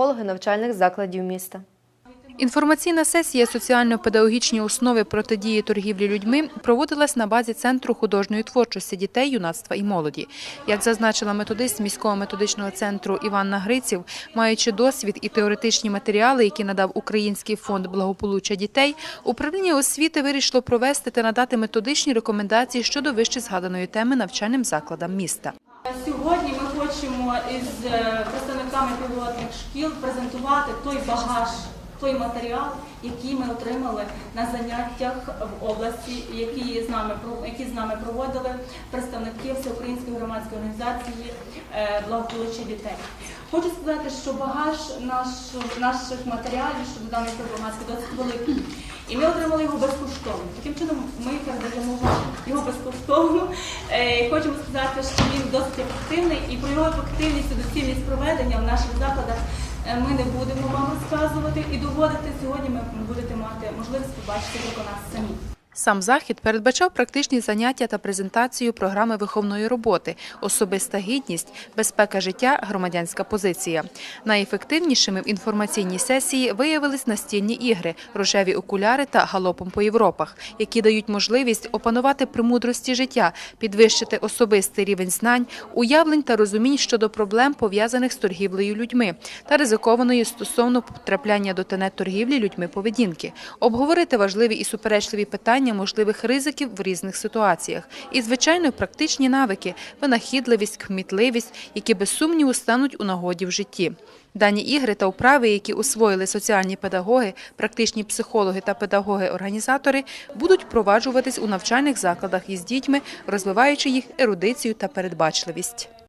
психологи навчальних закладів міста. Інформаційна сесія соціально-педагогічні основи протидії торгівлі людьми проводилась на базі Центру художньої творчості дітей, юнацтва і молоді. Як зазначила методист міського методичного центру Іванна Гриців, маючи досвід і теоретичні матеріали, які надав Український фонд благополуччя дітей, управління освіти вирішило провести та надати методичні рекомендації щодо вище згаданої теми навчальним закладам міста. Сьогодні ми хочемо із е, представниками пілотних шкіл презентувати той багаж, той матеріал, який ми отримали на заняттях в області, які з нами про- які з нами проводили представники Всеукраїнської громадської організації е, благополуччя дітей. Хочу сказати, що багаж наш, наших матеріалів щодо даної проблематики досить великий. І ми отримали його безкоштовно. Таким чином ми передаємо його безкоштовно. Е, Хочемо сказати, що він досить ефективний і про його ефективність і доцільність проведення в наших закладах ми не будемо вам розказувати і доводити. Сьогодні ми будете мати можливість побачити тільки нас самі. Сам захід передбачав практичні заняття та презентацію програми виховної роботи, особиста гідність, безпека життя, громадянська позиція. Найефективнішими в інформаційній сесії виявились настільні ігри, рожеві окуляри та галопом по Європах, які дають можливість опанувати премудрості життя, підвищити особистий рівень знань, уявлень та розумінь щодо проблем, пов'язаних з торгівлею людьми та ризикованої стосовно потрапляння до тенет торгівлі людьми поведінки, обговорити важливі і суперечливі питання можливих ризиків в різних ситуаціях і, звичайно, практичні навики, винахідливість, кмітливість, які без сумніву стануть у нагоді в житті. Дані ігри та вправи, які освоїли соціальні педагоги, практичні психологи та педагоги-організатори, будуть впроваджуватись у навчальних закладах із дітьми, розвиваючи їх ерудицію та передбачливість.